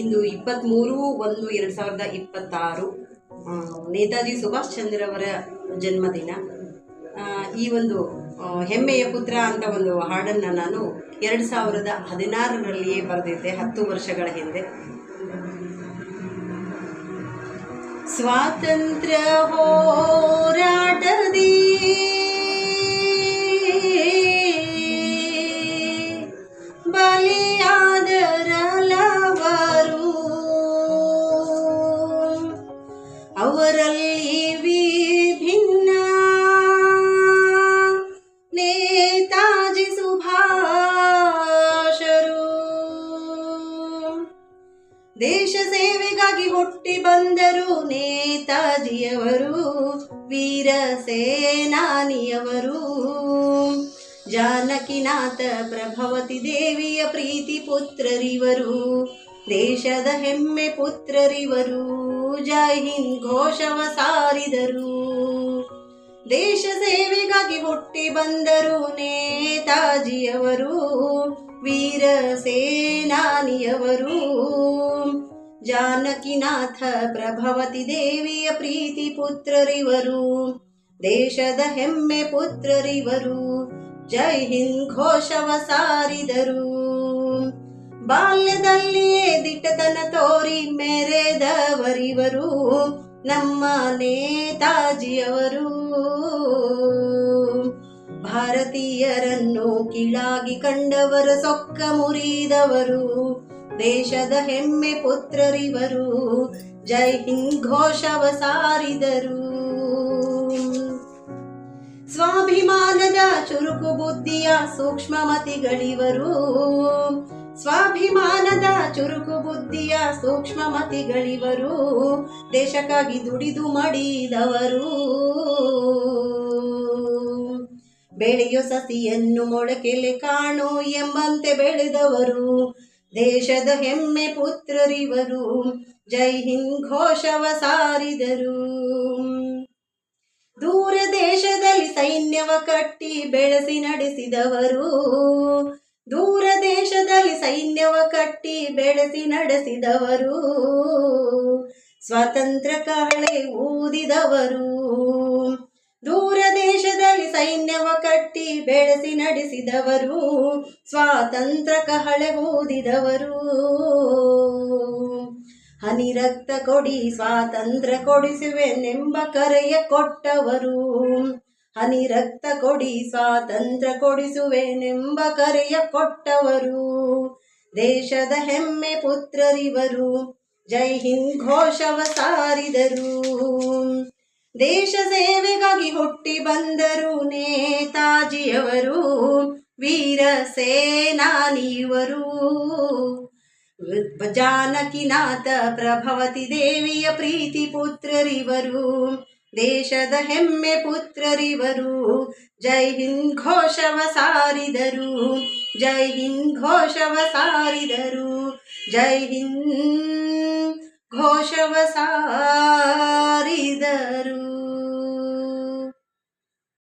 ಇಂದು ಇಪ್ಪತ್ತ್ಮೂರು ಒಂದು ಎರಡು ಸಾವಿರದ ಇಪ್ಪತ್ತಾರು ನೇತಾಜಿ ಸುಭಾಷ್ ಚಂದ್ರವರ ಜನ್ಮದಿನ. ಈ ಒಂದು ಹೆಮ್ಮೆಯ ಪುತ್ರ ಅಂತ ಒಂದು ಹಾಡನ್ನು ನಾನು ಎರಡು ಸಾವಿರದ ಹದಿನಾರರಲ್ಲಿಯೇ ಬರೆದಿದ್ದೆ, ಹತ್ತು ವರ್ಷಗಳ ಹಿಂದೆ. ಸ್ವಾತಂತ್ರ್ಯ ಹೋರಾಟದಿ ದೇಶ ಸೇವೆಗಾಗಿ ಹುಟ್ಟಿ ಬಂದರು ನೇತಾಜಿಯವರು, ವೀರ ಸೇನಾನಿಯವರು. ಜಾನಕಿನಾಥ ಪ್ರಭವತಿ ದೇವಿಯ ಪ್ರೀತಿ ಪುತ್ರರಿವರು, ದೇಶದ ಹೆಮ್ಮೆ ಪುತ್ರರಿವರು. ಜೈ ಹಿಂದ್ ಘೋಷವ ಸಾರಿದರು. ದೇಶ ಸೇವೆಗಾಗಿ ಹುಟ್ಟಿ ಬಂದರು ನೇತಾಜಿಯವರು. ವೀರ ಸೇನಾನಿಯವರು ಜಾನಕಿನಾಥ ಪ್ರಭವತಿ ದೇವಿಯ ಪ್ರೀತಿ ಪುತ್ರರಿವರು. ದೇಶದ ಹೆಮ್ಮೆ ಪುತ್ರರಿವರು. ಜೈ ಹಿಂದ್ ಘೋಷವ ಸಾರಿದರು. ಬಾಲ್ಯದಲ್ಲಿಯೇ ದಿಟ್ಟತನ ತೋರಿ ಮೆರೆದವರಿವರು. ನಮ್ಮ ನೇತಾಜಿಯವರು. ಭಾರತೀಯರನ್ನು ಕೀಳಾಗಿ ಕಂಡವರ ಸೊಕ್ಕ ಮುರಿದವರು, ದೇಶದ ಹೆಮ್ಮೆ ಪುತ್ರರಿವರು, ಜೈ ಹಿಂದ್ ಘೋಷವ ಸಾರಿದರು. ಸ್ವಾಭಿಮಾನದ ಚುರುಕು ಬುದ್ಧಿಯ ಸೂಕ್ಷ್ಮ ಮತಿಗಳಿವರು ಸ್ವಾಭಿಮಾನದ ಚುರುಕು ಬುದ್ಧಿಯ ಸೂಕ್ಷ್ಮ ಮತಿಗಳಿವರು ದೇಶಕ್ಕಾಗಿ ದುಡಿದು ಮಡಿದವರು. ಬೆಳೆಯೋ ಸಸಿಯನ್ನು ಮೊಳಕೆಲೆ ಕಾಣು ಎಂಬಂತೆ ಬೆಳೆದವರು. ದೇಶದ ಹೆಮ್ಮೆ ಪುತ್ರರಿವರು. ಜೈ ಹಿಂದ್ ಘೋಷವ ಸಾರಿದರು. ದೂರ ದೇಶದಲ್ಲಿ ಸೈನ್ಯವ ಕಟ್ಟಿ ಬೆಳೆಸಿ ನಡೆಸಿದವರು. ದೂರ ದೇಶದಲ್ಲಿ ಸೈನ್ಯವ ಕಟ್ಟಿ ಬೆಳೆಸಿ ನಡೆಸಿದವರು. ಸ್ವಾತಂತ್ರ್ಯ ಕಾಳೆ ಊದಿದವರು. ಸೈನ್ಯವ ಕಟ್ಟಿ ಬೆಳೆಸಿ ನಡೆಸಿದವರು, ಸ್ವಾತಂತ್ರ್ಯ ಕಹಳೆ ಓದಿದವರು. ಹನಿ ರಕ್ತ ಕೊಡಿ, ಸ್ವಾತಂತ್ರ್ಯ ಕೊಡಿಸುವೆನೆಂಬ ಕರೆಯ ಕೊಟ್ಟವರು. ಹನಿ ರಕ್ತ ಕೊಡಿ, ಸ್ವಾತಂತ್ರ್ಯ ಕೊಡಿಸುವೆನೆಂಬ ಕರೆಯ ಕೊಟ್ಟವರು. ದೇಶದ ಹೆಮ್ಮೆ ಪುತ್ರರಿವರು, ಜೈ ಹಿಂದ್ ಘೋಷವ ಸಾರಿದರು. ದೇಶ ಸೇವೆಗಾಗಿ ಹುಟ್ಟಿ ಬಂದರು ನೇತಾಜಿಯವರು, ವೀರ ಸೇನಾನಿಯವರು ಜಾನಕಿನಾಥ ಪ್ರಭವತಿ ದೇವಿಯ ಪ್ರೀತಿ ಪುತ್ರರಿವರು, ದೇಶದ ಹೆಮ್ಮೆ ಪುತ್ರರಿವರು. ಜೈ ಹಿಂದ್ ಘೋಷವ ಸಾರಿದರು, ಜೈ ಹಿಂದ್ ಘೋಷವ ಸಾರಿದರು, ಜೈ ಹಿಂದ್ ಘೋಷವ ಸಾರಿದರು